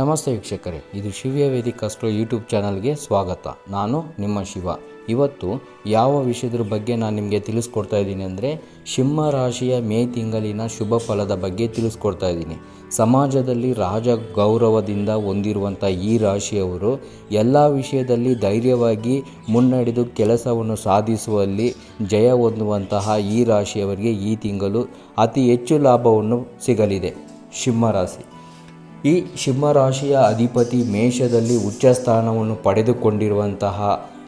ನಮಸ್ತೆ ವೀಕ್ಷಕರೇ, ಇದು ಶಿವ್ಯ ವೇದಿಕ ಅಸ್ಟ್ರೋ ಯೂಟ್ಯೂಬ್ ಚಾನಲ್ಗೆ ಸ್ವಾಗತ. ನಾನು ನಿಮ್ಮ ಶಿವ. ಇವತ್ತು ಯಾವ ವಿಷಯದ ಬಗ್ಗೆ ನಾನು ನಿಮಗೆ ತಿಳಿಸ್ಕೊಡ್ತಾ ಇದ್ದೀನಿ ಅಂದರೆ, ಸಿಂಹ ರಾಶಿಯ ಮೇ ತಿಂಗಳಿನ ಶುಭ ಫಲದ ಬಗ್ಗೆ ತಿಳಿಸ್ಕೊಡ್ತಾ ಇದ್ದೀನಿ. ಸಮಾಜದಲ್ಲಿ ರಾಜ ಗೌರವದಿಂದ ಹೊಂದಿರುವಂಥ ಈ ರಾಶಿಯವರು ಎಲ್ಲ ವಿಷಯದಲ್ಲಿ ಧೈರ್ಯವಾಗಿ ಮುನ್ನಡೆದು ಕೆಲಸವನ್ನು ಸಾಧಿಸುವಲ್ಲಿ ಜಯ ಹೊಂದುವಂತಹ ಈ ರಾಶಿಯವರಿಗೆ ಈ ತಿಂಗಳು ಅತಿ ಹೆಚ್ಚು ಲಾಭವನ್ನು ಸಿಗಲಿದೆ. ಸಿಂಹರಾಶಿ ಈ ಸಿಂಹರಾಶಿಯ ಅಧಿಪತಿ ಮೇಷದಲ್ಲಿ ಉಚ್ಚ ಸ್ಥಾನವನ್ನು ಪಡೆದುಕೊಂಡಿರುವಂತಹ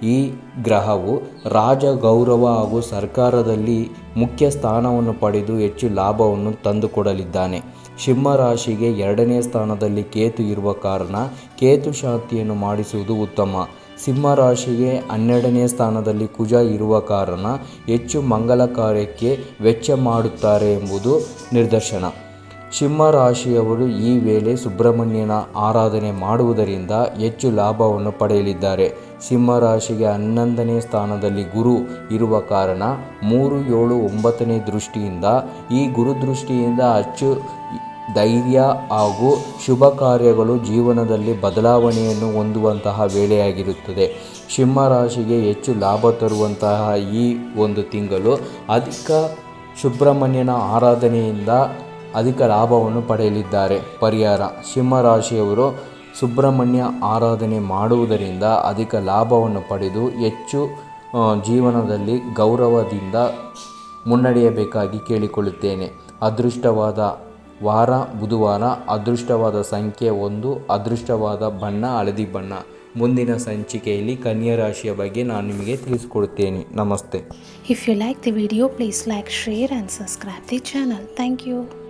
ಈ ಗ್ರಹವು ರಾಜ ಗೌರವ ಹಾಗೂ ಸರ್ಕಾರದಲ್ಲಿ ಮುಖ್ಯ ಸ್ಥಾನವನ್ನು ಪಡೆದು ಹೆಚ್ಚು ಲಾಭವನ್ನು ತಂದುಕೊಡಲಿದ್ದಾನೆ. ಸಿಂಹರಾಶಿಗೆ ಎರಡನೇ ಸ್ಥಾನದಲ್ಲಿ ಕೇತು ಇರುವ ಕಾರಣ ಕೇತು ಶಾಂತಿಯನ್ನು ಮಾಡಿಸುವುದು ಉತ್ತಮ. ಸಿಂಹರಾಶಿಗೆ ಹನ್ನೆರಡನೇ ಸ್ಥಾನದಲ್ಲಿ ಕುಜ ಇರುವ ಕಾರಣ ಹೆಚ್ಚು ಮಂಗಲ ಕಾರ್ಯಕ್ಕೆ ವೆಚ್ಚ ಮಾಡುತ್ತಾರೆ ಎಂಬುದು ನಿದರ್ಶನ ಸಿಂಹರಾಶಿಯವರು ಈ ವೇಳೆ ಸುಬ್ರಹ್ಮಣ್ಯನ ಆರಾಧನೆ ಮಾಡುವುದರಿಂದ ಹೆಚ್ಚು ಲಾಭವನ್ನು ಪಡೆಯಲಿದ್ದಾರೆ. ಸಿಂಹರಾಶಿಗೆ ಹನ್ನೊಂದನೇ ಸ್ಥಾನದಲ್ಲಿ ಗುರು ಇರುವ ಕಾರಣ ಮೂರು ಏಳು ಒಂಬತ್ತನೇ ದೃಷ್ಟಿಯಿಂದ ಈ ಗುರು ದೃಷ್ಟಿಯಿಂದ ಅಚ್ಚು ಧೈರ್ಯ ಹಾಗೂ ಶುಭ ಕಾರ್ಯಗಳು ಜೀವನದಲ್ಲಿ ಬದಲಾವಣೆಯನ್ನು ಹೊಂದುವಂತಹ ವೇಳೆಯಾಗಿರುತ್ತದೆ. ಸಿಂಹರಾಶಿಗೆ ಹೆಚ್ಚು ಲಾಭ ತರುವಂತಹ ಈ ಒಂದು ತಿಂಗಳು ಅಧಿಕ ಸುಬ್ರಹ್ಮಣ್ಯನ ಆರಾಧನೆಯಿಂದ ಅಧಿಕ ಲಾಭವನ್ನು ಪಡೆಯಲಿದ್ದಾರೆ. ಪರಿಹಾರ. ಸಿಂಹರಾಶಿಯವರು ಸುಬ್ರಹ್ಮಣ್ಯ ಆರಾಧನೆ ಮಾಡುವುದರಿಂದ ಅಧಿಕ ಲಾಭವನ್ನು ಪಡೆದು ಹೆಚ್ಚು ಜೀವನದಲ್ಲಿ ಗೌರವದಿಂದ ಮುನ್ನಡೆಯಬೇಕಾಗಿ ಕೇಳಿಕೊಳ್ಳುತ್ತೇನೆ. ಅದೃಷ್ಟವಾದ ವಾರ ಬುಧವಾರ, ಅದೃಷ್ಟವಾದ ಸಂಖ್ಯೆ ಒಂದು, ಅದೃಷ್ಟವಾದ ಬಣ್ಣ, ಹಳದಿ ಬಣ್ಣ. ಮುಂದಿನ ಸಂಚಿಕೆಯಲ್ಲಿ ಕನ್ಯಾ ರಾಶಿಯ ಬಗ್ಗೆ ನಾನು ನಿಮಗೆ ತಿಳಿಸಿಕೊಡುತ್ತೇನೆ. ನಮಸ್ತೆ. If you like the video please like share and subscribe the channel thank you.